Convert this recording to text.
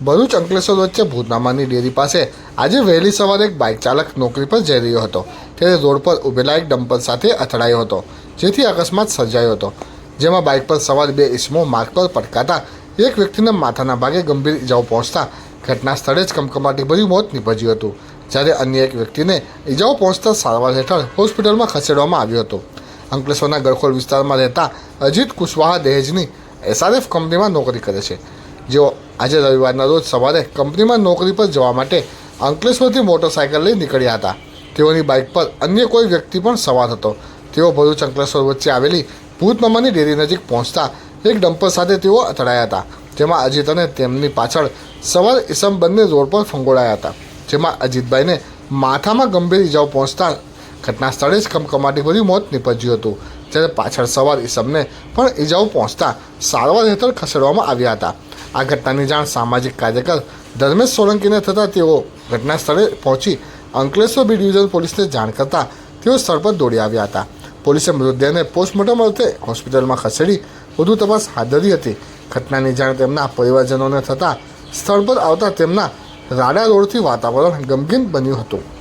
ભરૂચ અંકલેશ્વર વચ્ચે ભૂતનામાની ડેરી પાસે આજે વહેલી સવારે એક બાઇક ચાલક નોકરી પર જઈ રહ્યો હતો. ત્યારે રોડ પર ઉભેલા એક ડમ્પર સાથે અથડાયો હતો, જેથી અકસ્માત સર્જાયો હતો. જેમાં બાઇક પર સવાર બે ઇસમો માર્ગ પર પટકાતા એક વ્યક્તિને માથાના ભાગે ગંભીર ઇજાઓ પહોંચતા ઘટના સ્થળે જ કમકમાટીભર્યું મોત નીપજ્યું હતું, જ્યારે અન્ય એક વ્યક્તિને ઇજાઓ પહોંચતા સારવાર હેઠળ હોસ્પિટલમાં ખસેડવામાં આવ્યો હતો. અંકલેશ્વરના ગળખોલ વિસ્તારમાં રહેતા અજીત કુશવાહા દહેજની એસઆરએફ કંપનીમાં નોકરી કરે છે. જેઓ આજે રવિવારના રોજ સવારે કંપનીમાં નોકરી પર જવા માટે અંકલેશ્વરથી મોટરસાયકલ લઈ નીકળ્યા હતા. તેઓની બાઇક પર અન્ય કોઈ વ્યક્તિ પણ સવાર હતો. તેઓ ભરૂચ અંકલેશ્વર વચ્ચે આવેલી ભૂતમામાની ડેરી નજીક પહોંચતા એક ડમ્પર સાથે તેઓ અથડાયા હતા, જેમાં અજીત અને તેમની પાછળ સવાર ઈસમ બંને રોડ પર ફંગોળાયા હતા, જેમાં અજીતભાઈને માથામાં ગંભીર ઇજાઓ પહોંચતા ઘટના સ્થળે જ કમકમાટીભર્યું મોત નીપજ્યું હતું. જ્યારે પાછળ સવાર ઈસમને પણ ઇજાઓ પહોંચતા સારવાર હેઠળ ખસેડવામાં આવ્યા હતા. આ ઘટનાની જાણ સામાજિક કાર્યકર ધર્મેશ સોલંકીને થતાં તેઓ ઘટના સ્થળે પહોંચી અંકલેશ્વર બી ડિવિઝન પોલીસને જાણ કરતાં તેઓ સ્થળ પર દોડી આવ્યા હતા. પોલીસે મૃતદેહને પોસ્ટમોર્ટમ અર્થે હોસ્પિટલમાં ખસેડી વધુ તપાસ હાથ ધરી હતી. ઘટનાની જાણ તેમના પરિવારજનોને થતાં સ્થળ પર આવતા તેમના રાડા રોડથી વાતાવરણ ગમગીન બન્યું હતું.